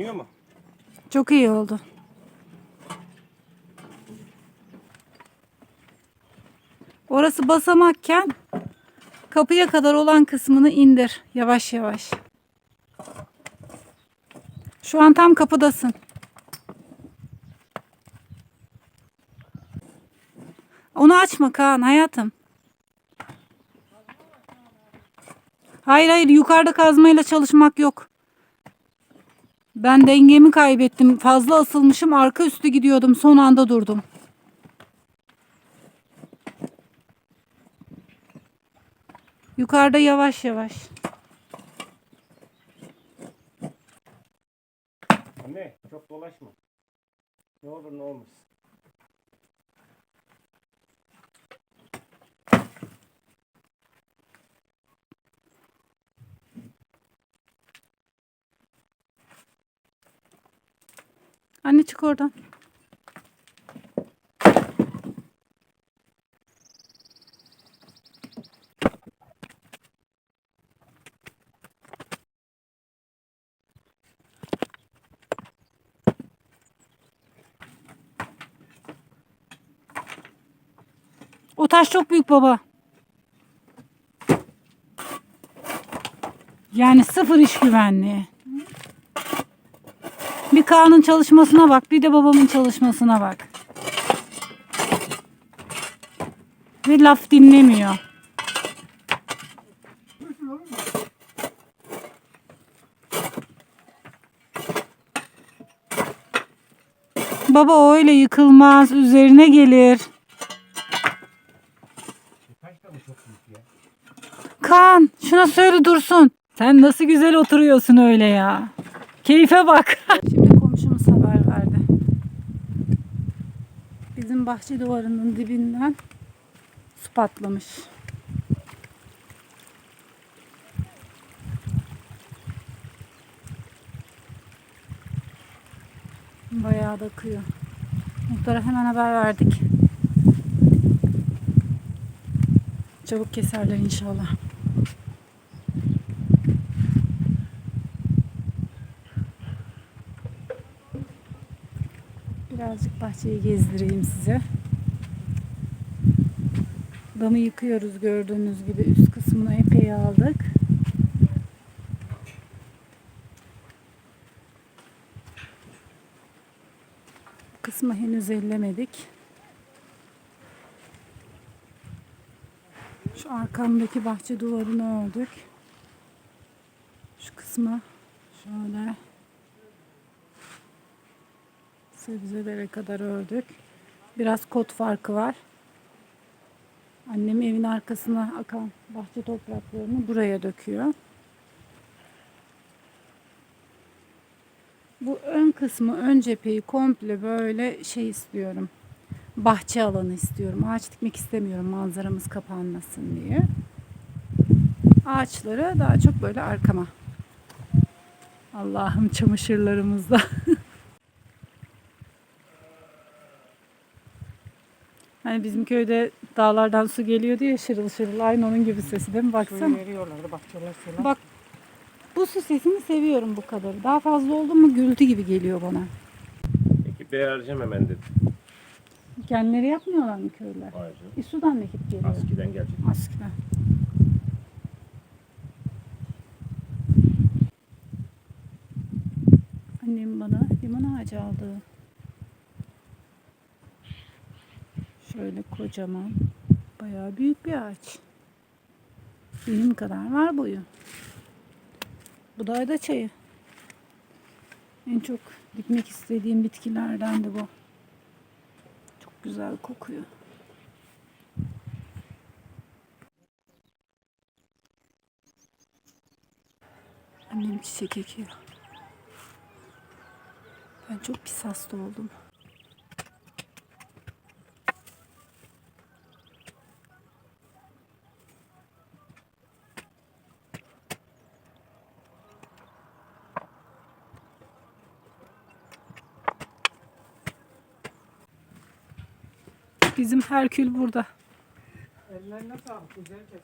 İniyor mu? Çok iyi oldu. Orası basamakken kapıya kadar olan kısmını indir yavaş yavaş. Şu an tam kapıdasın. Onu açma Kaan hayatım. Hayır hayır yukarıda kazmayla çalışmak yok. Ben dengemi kaybettim. Fazla asılmışım. Arka üstü gidiyordum. Son anda durdum. Yukarıda yavaş yavaş. Anne çok dolaşma. Ne olur ne olmaz. Anne çık oradan. O taş çok büyük baba. Yani sıfır iş güvenliği. Kaan'ın çalışmasına bak, bir de babamın çalışmasına bak. Ve laf dinlemiyor. Baba öyle yıkılmaz, üzerine gelir. Kaan, şuna söyle dursun. Sen nasıl güzel oturuyorsun öyle ya. Keyfe bak. Şimdi komşumuz haber verdi. Bizim bahçe duvarının dibinden su patlamış. Bayağı da akıyor. Muhtara hemen haber verdik. Çabuk keserler inşallah. Birazcık bahçeyi gezdireyim size. Damı yıkıyoruz gördüğünüz gibi üst kısmını epey aldık. Bu kısmı henüz ellemedik. Şu arkamdaki bahçe duvarını ördük. Şu kısmı şöyle sebzelere kadar ördük. Biraz kot farkı var. Annem evin arkasına akan bahçe topraklarını buraya döküyor. Bu ön kısmı, ön cepheyi komple böyle şey istiyorum. Bahçe alanı istiyorum. Ağaç dikmek istemiyorum manzaramız kapanmasın diye. Ağaçları daha çok böyle arkama. Allah'ım çamaşırlarımızda. Hani bizim köyde dağlardan su geliyordu ya şırıl şırıl. Aynı onun gibi sesi değil mi? Baksana. veriyorlardı bahçeler falan. Bak bu su sesini seviyorum bu kadar. Daha fazla oldu mu gürültü gibi geliyor bana. Ekip vereceğim hemen dedi. Kendileri yapmıyorlar mı köyler? Hayır. E, sudan ekip geliyor? Askiden gelecek. Askıda. Annem bana limon ağacı aldı. Şöyle kocaman, bayağı büyük bir ağaç. Benim kadar var boyu. Bu da ayda çayı. En çok dikmek istediğim bitkilerden de bu. Çok güzel kokuyor. Annem çiçek ekiyor. Ben çok pis hasta oldum. Bizim Herkül burada. Ellerine sağlık. Güzel kesin.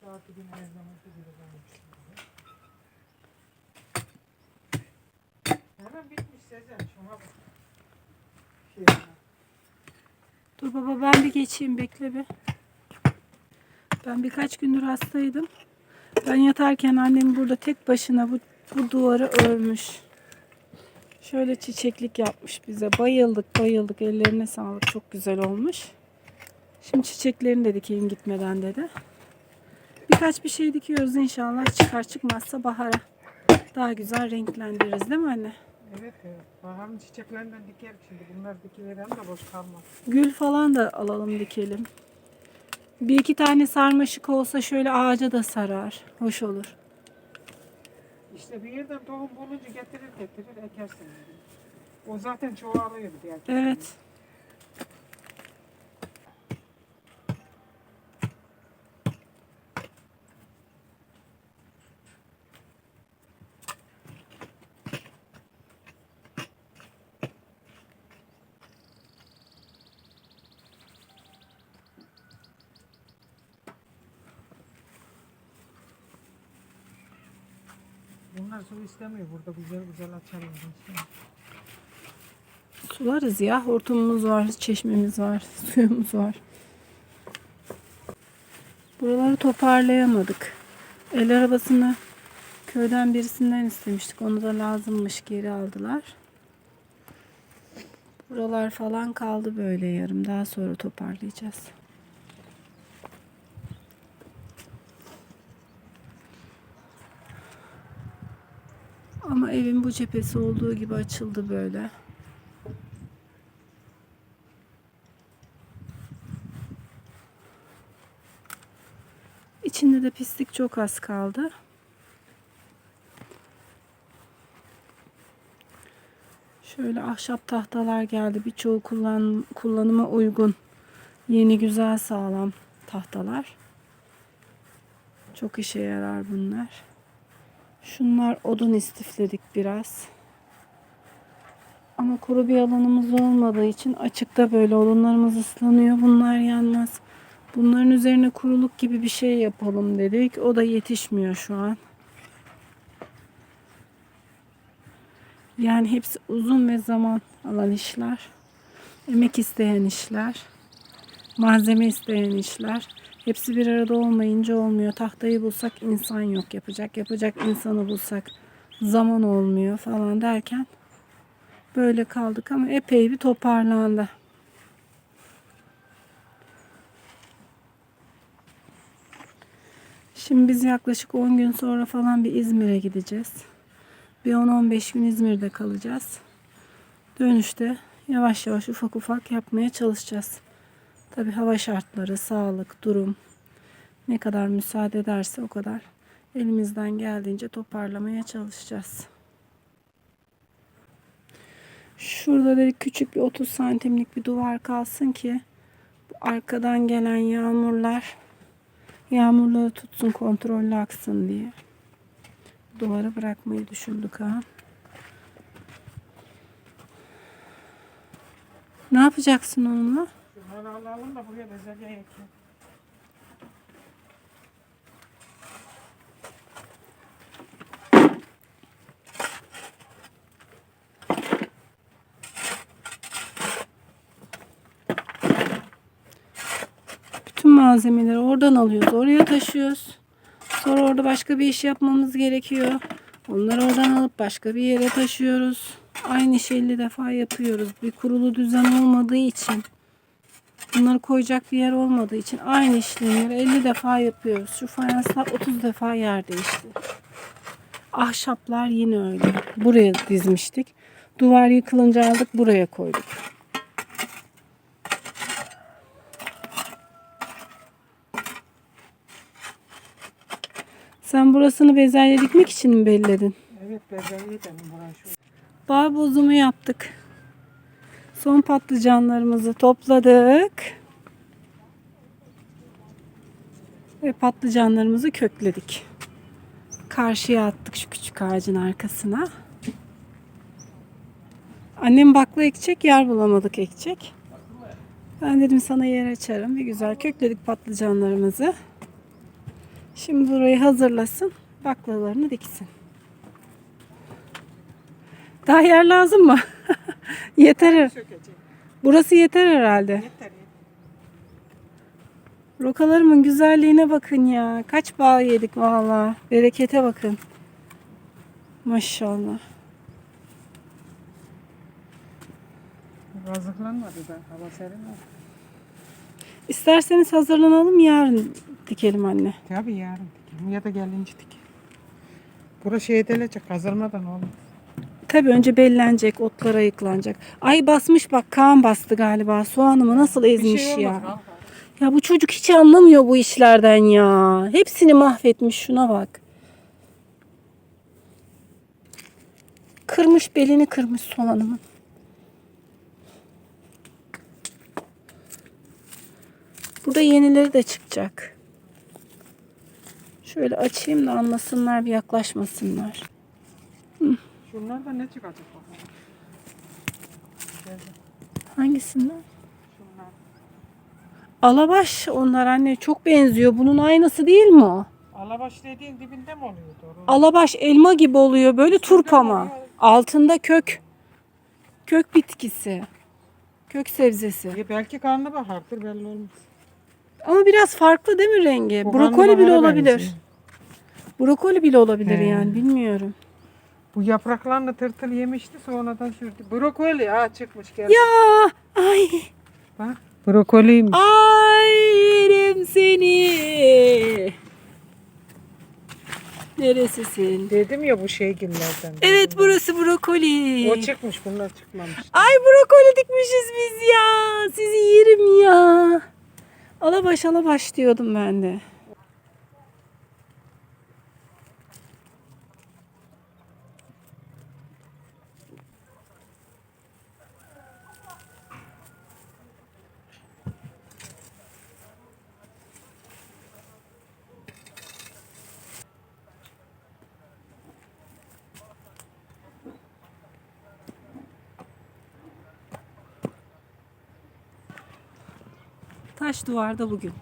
Saati bir Hemen bitmiş Sezen. Şuna bak. Şey, Dur baba ben bir geçeyim bekle bir. Ben birkaç gündür hastaydım. Ben yatarken annem burada tek başına bu, bu duvarı örmüş. Şöyle çiçeklik yapmış bize. Bayıldık bayıldık. Ellerine sağlık. Çok güzel olmuş. Şimdi çiçeklerini de dikeyim gitmeden dedi. Birkaç bir şey dikiyoruz inşallah. Çıkar çıkmazsa bahara daha güzel renklendiririz değil mi anne? evet evet. Baharın çiçeklerinden diker şimdi. Bunlar dikiverelim de boş kalmaz. Gül falan da alalım dikelim. Bir iki tane sarmaşık olsa şöyle ağaca da sarar. Hoş olur. İşte bir yerden tohum bulunca getirir getirir ekersin. O zaten çoğalıyor diye. Evet. Bunlar su istemiyor burada güzel güzel. Şimdi. Sularız ya. Hortumumuz var, çeşmemiz var, suyumuz var. Buraları toparlayamadık. El arabasını köyden birisinden istemiştik. Onu da lazımmış geri aldılar. Buralar falan kaldı böyle yarım. Daha sonra toparlayacağız. Ama evin bu cephesi olduğu gibi açıldı böyle. İçinde de pislik çok az kaldı. Şöyle ahşap tahtalar geldi. Birçoğu kullan, kullanıma uygun. Yeni güzel sağlam tahtalar. Çok işe yarar bunlar. Şunlar odun istifledik biraz. Ama kuru bir alanımız olmadığı için açıkta böyle odunlarımız ıslanıyor. Bunlar yanmaz. Bunların üzerine kuruluk gibi bir şey yapalım dedik. O da yetişmiyor şu an. Yani hepsi uzun ve zaman alan işler. Emek isteyen işler. Malzeme isteyen işler. Hepsi bir arada olmayınca olmuyor. Tahtayı bulsak insan yok yapacak. Yapacak insanı bulsak zaman olmuyor falan derken böyle kaldık ama epey bir toparlandı. Şimdi biz yaklaşık 10 gün sonra falan bir İzmir'e gideceğiz. Bir 10-15 gün İzmir'de kalacağız. Dönüşte yavaş yavaş ufak ufak yapmaya çalışacağız. Tabi hava şartları, sağlık, durum ne kadar müsaade ederse o kadar elimizden geldiğince toparlamaya çalışacağız. Şurada dedik küçük bir 30 santimlik bir duvar kalsın ki arkadan gelen yağmurlar Yağmurları tutsun kontrollü aksın diye. Duvara bırakmayı düşündük ha. Ne yapacaksın onunla? Şunları alalım da buraya bezelye ekleyelim. Bütün malzemeleri oradan alıyoruz. Oraya taşıyoruz. Sonra orada başka bir iş yapmamız gerekiyor. Onları oradan alıp başka bir yere taşıyoruz. Aynı şeyi 50 defa yapıyoruz. Bir kurulu düzen olmadığı için. Bunları koyacak bir yer olmadığı için aynı işlemleri 50 defa yapıyoruz. Şu fayanslar 30 defa yer değişti. Ahşaplar yine öyle. Buraya dizmiştik. Duvar yıkılınca aldık buraya koyduk. Sen burasını bezelye dikmek için mi belledin? Evet bezelye dedim buraya şu. Bağ bozumu yaptık. Son patlıcanlarımızı topladık. Ve patlıcanlarımızı kökledik. Karşıya attık şu küçük ağacın arkasına. Annem bakla ekecek, yer bulamadık ekecek. Ben dedim sana yer açarım. Bir güzel kökledik patlıcanlarımızı. Şimdi burayı hazırlasın. Baklalarını diksin. Daha yer lazım mı? yeter. Burası yeter herhalde. Yeter. Rokalarımın güzelliğine bakın ya. Kaç bağ yedik valla. Berekete bakın. Maşallah. Kazıklanmadı da hava serin oldu. İsterseniz hazırlanalım yarın dikelim anne. Tabii yarın dikelim ya da gelince dikelim. Bura şey edilecek kazılmadan olmaz. Tabii önce bellenecek, otlar ayıklanacak. Ay basmış bak Kaan bastı galiba. Soğanımı nasıl Bir ezmiş şey ya. olmaz. Ya bu çocuk hiç anlamıyor bu işlerden ya. Hepsini mahvetmiş şuna bak. Kırmış belini kırmış soğanımın. Burada yenileri de çıkacak. Şöyle açayım da anlasınlar bir yaklaşmasınlar. Şunlardan ne çıkacak bakalım. Hangisinden? Şunlar. Alabaş onlar anne çok benziyor. Bunun aynısı değil mi o? Alabaş dediğin dibinde mi oluyor doğru? Alabaş elma gibi oluyor. Böyle turp ama. oluyor. Altında kök. Kök bitkisi. Kök sebzesi. Ya belki karnabahardır belli olmaz. Ama biraz farklı değil mi rengi? Bu Brokoli bile olabilir. benziyor. Brokoli bile olabilir He. yani bilmiyorum. Bu yapraklarını tırtıl yemişti sonradan sürdü. Brokoli ha çıkmış geldi. Ya ay Bak brokoliymiş. ay yerim seni. Neresisin? Dedim ya bu şey günlerden. Evet burası brokoli. O çıkmış bunlar çıkmamış. Ay brokoli dikmişiz biz ya. Sizi yerim ya. Alabaş alabaş diyordum ben de. Taş duvarda bugün.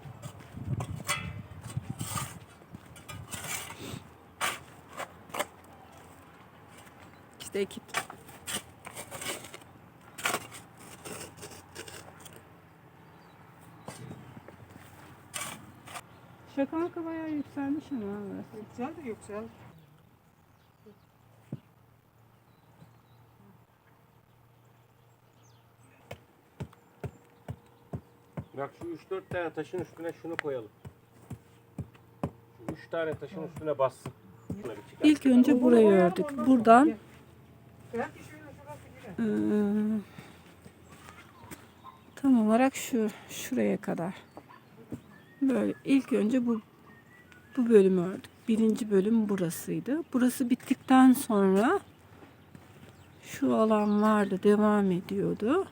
İşte ekip. Şaka bayağı yükselmiş ama. Yükseldi yükseldi. Bak şu 3-4 tane taşın üstüne şunu koyalım. Şu 3 tane taşın üstüne bassın. Şuna bir çıkar. İlk önce burayı ördük. Buradan. Ee, tam olarak şu şuraya kadar. Böyle ilk önce bu bu bölümü ördük. Birinci bölüm burasıydı. Burası bittikten sonra şu alan vardı, devam ediyordu.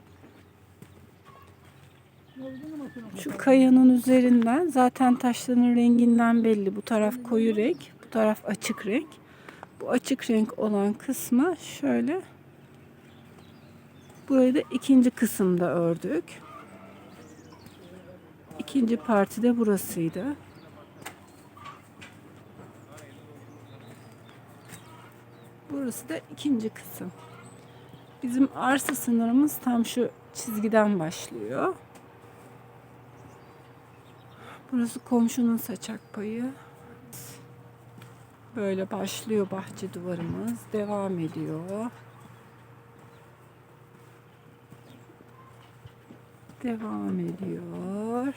Şu kayanın üzerinden zaten taşların renginden belli. Bu taraf koyu renk, bu taraf açık renk. Bu açık renk olan kısmı şöyle Burayı da ikinci kısımda ördük. İkinci parti de burasıydı. Burası da ikinci kısım. Bizim arsa sınırımız tam şu çizgiden başlıyor. Burası komşunun saçak payı. Böyle başlıyor bahçe duvarımız. Devam ediyor. devam ediyor.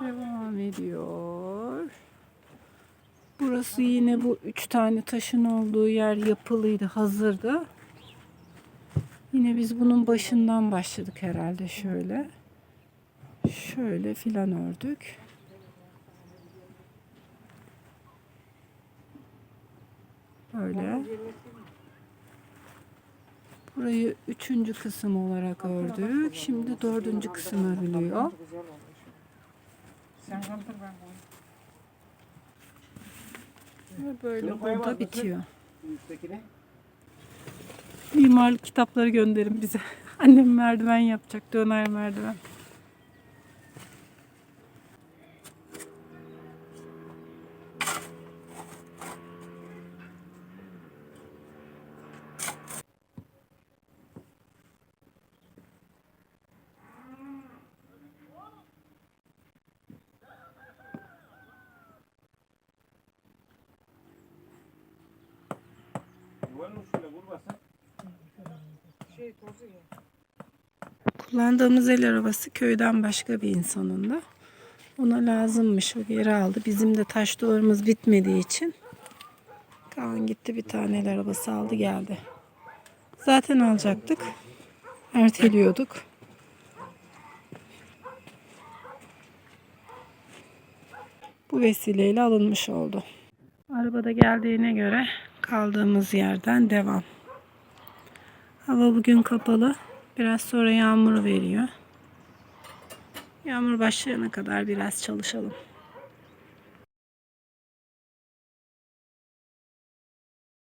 Devam ediyor. Burası yine bu üç tane taşın olduğu yer yapılıydı, hazırdı. Yine biz bunun başından başladık herhalde şöyle. Şöyle filan ördük. Böyle. Burayı üçüncü kısım olarak ördük. Şimdi dördüncü kısım örülüyor. Sen ben. Ve böyle burada bitiyor. Şu Üsttekine. Mimarlık kitapları gönderin bize. Annem merdiven yapacak. Döner merdiven. Kullandığımız el arabası köyden başka bir insanın da. Ona lazımmış. O geri aldı. Bizim de taş duvarımız bitmediği için Kaan gitti bir tane el arabası aldı geldi. Zaten alacaktık. Erteliyorduk. Bu vesileyle alınmış oldu. Arabada geldiğine göre kaldığımız yerden devam. Hava bugün kapalı. Biraz sonra yağmur veriyor. Yağmur başlayana kadar biraz çalışalım.